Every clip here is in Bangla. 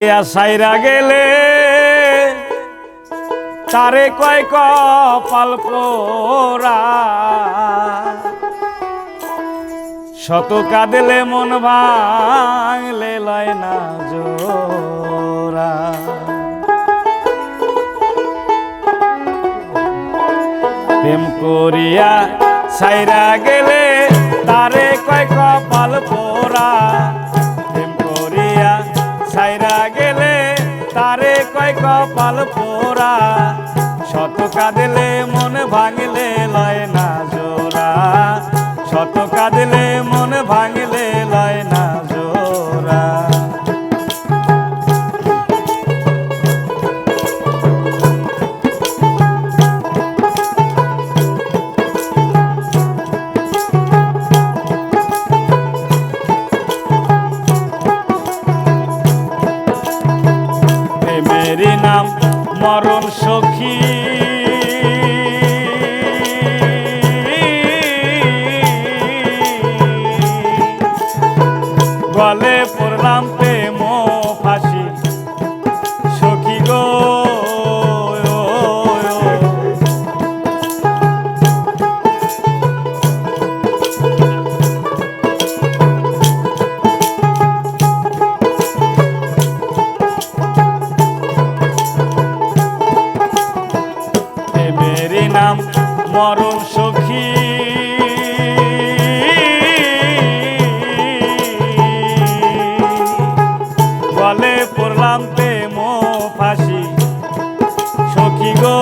সাইরা গেলে, তারে কয় কপাল পোরা শত কাঁদলে মন ভাঙলে লয় না জোরা প্রেম করিয়া সাইরা গেলে কপাল পোরা শত কাঁদলে মন ভাঙলে লয় না জোরা শত কাঁদলে মন ভাঙলে লয় না জোরা প্রেমেরই নাম মরণ সখী। গলে নাম মরণ সখী। বলে পড়লাম প্রেম ফাঁসি, সখী গো।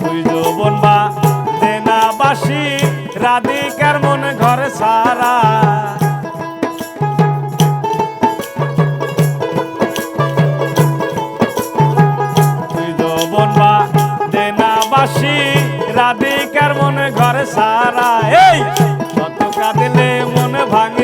তুই যৌবন বা দেনা বাসি রাধিকার মন ঘর সারা। রাধিকার মনে ঘরে সারা। এই কত কাঁদলে মনে ভাঙিলে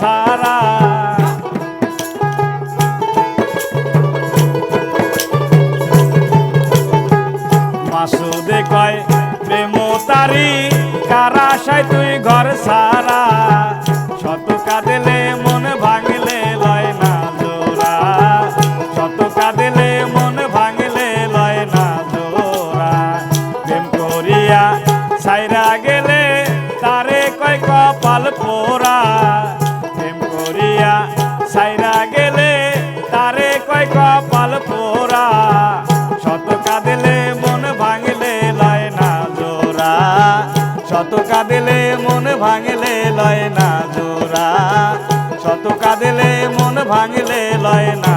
সারা। মাসুদে কয় প্রেম তারি কারা তুই ঘর সারা। কয় কপাল পোরা শত কাঁদেলে মন ভাঙলে লয় না জোরা শত কাঁদেলে মন ভাঙলে লয় না জোরা শত কাঁদেলে মন ভাঙলে লয় না